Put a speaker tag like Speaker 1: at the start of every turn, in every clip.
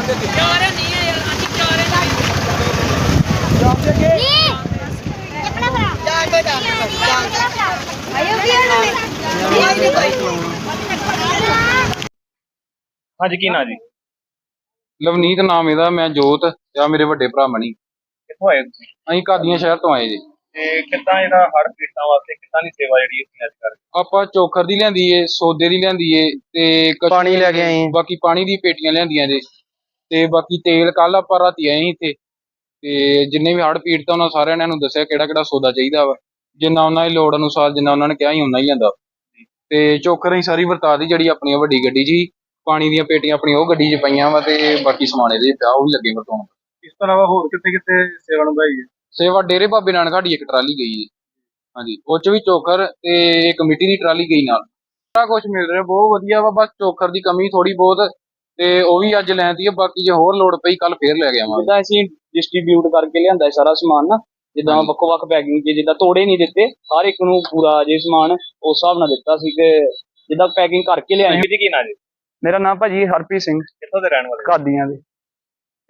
Speaker 1: ਚਾਰੇ ਨਹੀਂ ਹੈ ਯਾਰ ਅਸੀਂ ਚਾਰੇ ਨਹੀਂ
Speaker 2: ਚੱਪਣਾ ਭਰਾ ਜਾਣ ਦੇ ਜਾਣ ਭਰਾ ਆਇਓ ਕੀ
Speaker 3: ਹਾਂਜੀ ਕੀ ਨਾਂ ਜੀ?
Speaker 4: ਲਵਨੀਤ ਨਾਮ ਇਹਦਾ ਮੈਂ ਜੋਤ ਆਹ ਮੇਰੇ ਵੱਡੇ ਭਰਾ ਮਣੀ
Speaker 3: ਕਿੱਥੋਂ ਆਏ ਤੁਸੀਂ?
Speaker 4: ਅਸੀਂ ਕਾਦੀਆਂ ਸ਼ਹਿਰ ਤੋਂ ਆਏ ਜੀ।
Speaker 3: ਤੇ ਕਿੱਦਾਂ ਇਹਦਾ ਹੜ ਪੀੜਤਾਂ ਵਾਸਤੇ ਕਿੱਦਾਂ ਦੀ ਸੇਵਾ ਜਿਹੜੀ ਅਸੀਂ ਅੱਜ ਕਰ
Speaker 4: ਆਪਾਂ ਚੋਖਰ ਦੀ ਲਿਆਂਦੀ ਏ ਸੌਦੇ ਦੀ ਲਿਆਂਦੀ ਏ ਤੇ
Speaker 5: ਪਾਣੀ ਲੈ ਕੇ ਆਏ।
Speaker 4: ਬਾਕੀ ਪਾਣੀ ਦੀ ਪੇਟੀਆਂ ਲਿਆਂਦੀਆਂ ਜੇ। ਤੇ ਬਾਕੀ ਤੇਲ ਕੱਲ ਆਪਾਂ ਰਾਤੀ ਆਏ ਸੀ ਇੱਥੇ ਤੇ ਜਿੰਨੇ ਵੀ ਹੜ ਪੀੜਤ ਉਹਨਾਂ ਸਾਰਿਆਂ ਨੇ ਨੂੰ ਦੱਸਿਆ ਕਿਹੜਾ ਕਿਹੜਾ ਸੌਦਾ ਚਾਹੀਦਾ ਵਾ। ਜਿੰਨਾ ਉਹਨਾਂ ਦੀ ਲੋੜ ਅਨੁਸਾਰ ਜਿੰਨਾ ਉਹਨਾਂ ਨੇ ਕਿਹਾ ਸੀ ਉਨਾ ਹੀ ਲਿਆਂਦਾ ਤੇ ਚੋਖਰ ਅਸੀਂ ਸਾਰੀ ਵਰਤਾ ਦੀ ਜਿਹੜੀ ਆਪਣੀ ਵੱਡੀ ਗੱਡੀ ਸੀ ਪਾਣੀ ਦੀਆਂ ਪੇਟੀਆਂ ਆਪਣੀ ਉਹ ਗੱਡੀ 'ਚ ਪਈਆਂ ਵਾ ਤੇ ਬਾਕੀ ਸਮਾਨ ਇਹਦੇ 'ਚ ਪਿਆ ਉਹ ਵੀ ਲੱਗੇ ਵਰਤਾਉਣ
Speaker 3: ਇਸ ਤੋਂ ਇਲਾਵਾ ਹੋਰ ਕਿੱਥੇ ਕਿੱਥੇ ਸੇਵਾ ਨਿਭਾਈ ਹੈ?
Speaker 4: ਸੇਵਾ ਡੇਰੇ ਬਾਬੇ ਨਾਨਕ ਸਾਡੀ ਇੱਕ ਟਰਾਲੀ ਗਈ ਹੈ ਹਾਂਜੀ ਉਹ ਚ ਵੀ ਚੋਖਰ ਤੇ ਇੱਕ ਮਿੱਟੀ ਦੀ ਟਰਾਲੀ ਗਈ ਨਾਲ। ਸਾਰਾ ਕੁਝ ਮਿਲ ਰਿਹਾ ਬਹੁਤ ਵਧੀਆ ਵਾ ਬਸ ਚੋਖਰ ਦੀ ਕਮੀ ਥੋੜੀ ਬਹੁਤ। ਤੇ ਉਹ ਵੀ ਅੱਜ ਲੈਂਦੀ ਹੈ ਬਾਕੀ ਜੇ ਹੋਰ ਲੋੜ ਪਈ ਕੱਲ ਫੇਰ ਲੈ ਕੇ ਆਵਾਂਗੇ।
Speaker 5: ਜਿੱਦਾਂ ਅਸੀਂ ਡਿਸਟ੍ਰੀਬਿਊਟ ਕਰਕੇ ਲਿਆਂਦਾ ਹੈ ਸਾਰਾ ਸਮਾਨ ਨਾ ਜਿੱਦਾਂ
Speaker 4: ਹਾਂਜੀ।
Speaker 5: ਵੱਖੋ ਵੱਖ ਪੈਕਿੰਗ 'ਚ ਜਿੱਦਾਂ ਤੋੜੇ ਨਹੀਂ ਦਿੱਤੇ ਹਰ ਇੱਕ ਨੂੰ ਪੂਰਾ ਜੇ ਸਮਾਨ ਉਸ ਹਿਸਾਬ ਨਾਲ ਦਿੱਤਾ ਸੀ ਤੇ ਜਿੱਦਾਂ ਪੈਕਿੰਗ ਕਰਕੇ ਲਿਆਏ।
Speaker 3: ਜੀ ਕੀ ਨਾਂ ਜੀ?
Speaker 5: ਮੇਰਾ ਨਾਮ ਭਾਜੀ ਹਰਪ੍ਰੀਤ ਸਿੰਘ।
Speaker 3: ਕਿੱਥੋਂ ਦੇ ਰਹਿਣ ਵਾਲੇ?
Speaker 5: ਕਾਦੀਆਂ ਦੇ।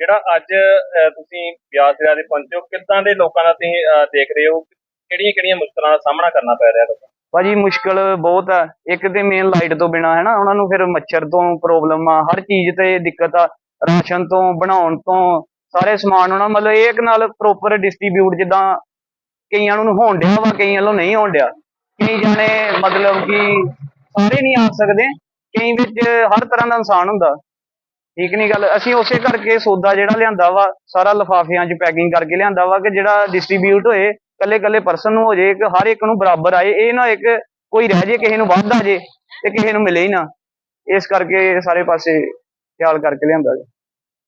Speaker 3: ਜਿਹੜਾ ਅੱਜ ਅਹ, ਤੁਸੀਂ ਬਿਆਸ ਦਰਿਆ ਦੇ ਪਹੁੰਚੇ ਹੋ ਕਿੱਦਾਂ ਦੇ ਲੋਕਾਂ ਦਾ ਤੁਸੀਂ ਅਹ, ਦੇਖ ਰਹੇ ਹੋ? ਕਿਹੜੀਆਂ ਕਿਹੜੀਆਂ ਮੁਸ਼ਕਲਾਂ ਦਾ ਸਾਹਮਣਾ ਕਰਨਾ ਪੈ ਰਿਹਾ ਨੂੰ?
Speaker 5: ਭਾਜੀ ਮੁਸ਼ਕਲ ਬਹੁਤ ਆ। ਇੱਕ ਤੇ ਮੇਨ ਲਾਈਟ ਤੋਂ ਬਿਨਾ, ਹੈ ਨਾ? ਉਹਨਾਂ ਨੂੰ ਫਿਰ ਮੱਛਰ ਤੋਂ ਪ੍ਰੋਬਲਮ ਆ, ਹਰ ਚੀਜ਼ ਤੇ ਦਿੱਕਤ ਆ। ਰਾਸ਼ਨ ਤੋਂ, ਬਣਾਉਣ ਤੋਂ, ਸਾਰੇ ਸਮਾਨ ਉਹਨਾਂ ਮਤਲਬ ਇਹ ਇੱਕ ਨਾਲ ਪ੍ਰੋਪਰ ਡਿਸਟ੍ਰੀਬਿਊਟ ਜਿੱਦਾਂ ਕਈਆਂ ਨੂੰ ਹੋਣ ਡਿਆ ਵਾ, ਕਈਆਂ ਨੂੰ ਨਹੀਂ ਹੋਣ ਡਿਆ। ਕਈ ਜਾਣੇ ਮਤਲਬ ਕਿ ਸਾਰੇ ਨਹੀਂ ਆ ਸਕਦੇ। ਕਈ ਵਿੱਚ ਹਰ ਤਰ੍ਹਾਂ ਦਾ ਇਨਸਾਨ ਹੁੰਦਾ। ਠੀਕ ਨਹੀਂ ਗੱਲ? ਅਸੀਂ ਉਸੇ ਕਰਕੇ ਸੌਦਾ ਜਿਹੜਾ ਲਿਆਂਦਾ ਵਾ, ਸਾਰਾ ਲਿਫਾਫਿਆਂ 'ਚ ਪੈਕਿੰਗ ਕਰਕੇ ਲਿਆਂਦਾ ਵਾ ਕਿ ਜਿਹੜਾ ਡਿਸਟ੍ਰੀਬਿਊਟ ਹੋਏ ਕੱਲੇ ਕੱਲੇ ਪਰਸਨ ਨੂੰ ਹੋ ਜੇ ਕਿ ਹਰ ਇੱਕ ਨੂੰ ਬਰਾਬਰ ਆਏ, ਇਹ ਨਾ ਇੱਕ ਕੋਈ ਰਹਿ ਜੇ, ਕਿਸੇ ਨੂੰ ਵੱਧ ਆ ਜੇ ਤੇ ਕਿਸੇ ਨੂੰ ਮਿਲੇ ਹੀ ਨਾ। ਇਸ ਕਰਕੇ ਸਾਰੇ ਪਾਸੇ ਖਿਆਲ ਕਰਕੇ ਲਿਆਂਦਾ ਜੀ।